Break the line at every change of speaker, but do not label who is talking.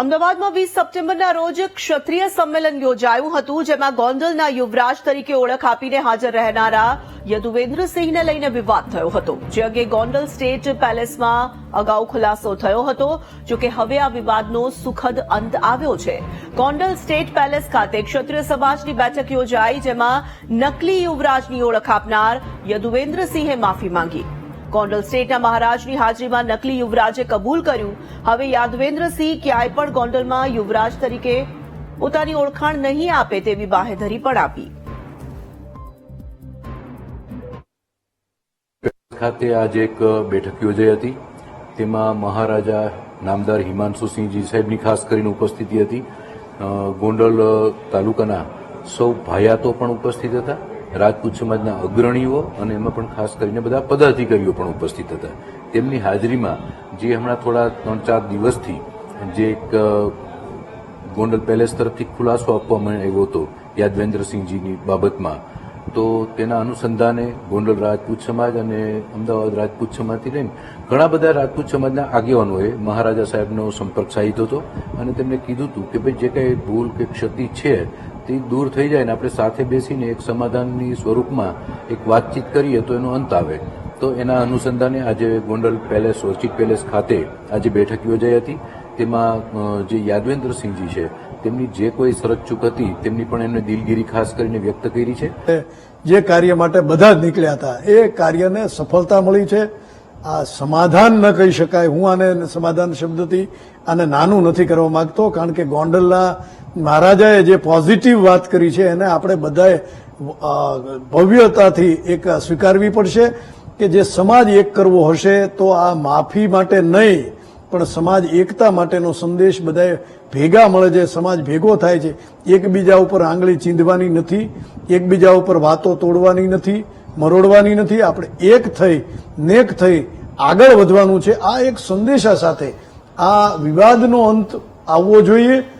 અમદાવાદમાં વીસ સપ્ટેમ્બરના રોજ ક્ષત્રિય સંમેલન યોજાયું હતું, જેમાં ગોંડલના યુવરાજ તરીકે ઓળખ આપીને હાજર રહેનારા યદુવેન્દ્રસિંહને લઈને વિવાદ થયો હતો, જે અંગે ગોંડલ સ્ટેટ પેલેસમાં અગાઉ ખુલાસો થયો હતો. જોકે હવે આ વિવાદનો સુખદ અંત આવ્યો છે. ગોંડલ સ્ટેટ પેલેસ ખાતે ક્ષત્રિય સમાજની બેઠક યોજાઈ, જેમાં નકલી યુવરાજની ઓળખ આપનાર યદુવેન્દ્રસિંહે માફી માંગી. ગોંડલ સ્ટેટના મહારાજની હાજરીમાં નકલી યુવરાજે કબૂલ કર્યું. હવે યાદવેન્દ્રસિંહ ક્યાંય પણ ગોંડલમાં યુવરાજ તરીકે પોતાની ઓળખાણ નહીં આપે તેવી બાહેધરી પણ આપી.
ખાતે આજે એક બેઠક યોજાઈ હતી. તેમાં મહારાજા નામદાર હિમાંશુસિંહજી સાહેબની ખાસ કરીને ઉપસ્થિતિ હતી. ગોંડલ તાલુકાના સૌ ભાયાતો પણ ઉપસ્થિત હતા. રાજપૂત સમાજના અગ્રણીઓ અને એમાં પણ ખાસ કરીને બધા પદાધિકારીઓ પણ ઉપસ્થિત હતા. તેમની હાજરીમાં જે હમણાં થોડા ત્રણ ચાર દિવસથી જે એક ગોંડલ પેલેસ તરફથી ખુલાસો આપવામાં આવ્યો હતો યાદવેન્દ્રસિંહજીની બાબતમાં, તો તેના અનુસંધાને ગોંડલ રાજપૂત સમાજ અને અમદાવાદ રાજપૂત સમાજથી લઈને ઘણા બધા રાજપૂત સમાજના આગેવાનોએ મહારાજા સાહેબનો સંપર્ક સાધ્યો હતો અને તેમને કીધું હતું કે ભાઈ, જે કાંઈ ભૂલ કે ક્ષતિ છે તે દૂર થઈ જાય ને આપણે સાથે બેસીને એક સમાધાનની સ્વરૂપમાં એક વાતચીત કરીએ તો એનો અંત આવે. તો એના અનુસંધાને આજે ગોંડલ પેલેસ, ઓર્ચિડ પેલેસ ખાતે આજે બેઠક યોજાઈ હતી. તેમાં જે યાદવેન્દ્રસિંહજી છે, તેમની જે કોઈ શરત ચૂક હતી, તેમની પણ એમને દિલગીરી ખાસ કરીને વ્યક્ત કરી છે.
જે કાર્ય માટે બધા જ નીકળ્યા હતા. એ કાર્યને સફળતા મળી છે. આ સમાધાન ન કહી શકાય. હું આને સમાધાન શબ્દથી આને નાનું નથી કરવા માંગતો, કારણ કે ગોંડલના મહારાજાએ જે પોઝિટિવ વાત કરી છે, એને આપણે બધાએ ભવ્યતાથી એક સ્વીકારવી પડશે કે જે સમાજ એક કરવો હશે તો આ માફી માટે નહીં, પણ સમાજ એકતા માટેનો સંદેશ બધાએ ભેગા મળે છે. સમાજ ભેગો થાય છે. એકબીજા ઉપર આંગળી ચીંધવાની નથી. એકબીજા ઉપર વાતો તોડવાની નથી. મરોડવાની નથી, આપણે એક થઈ, નેક થઈ આગળ વધવાનું છે. આ એક સંદેશા સાથે આ વિવાદનો અંત આવવો જોઈએ.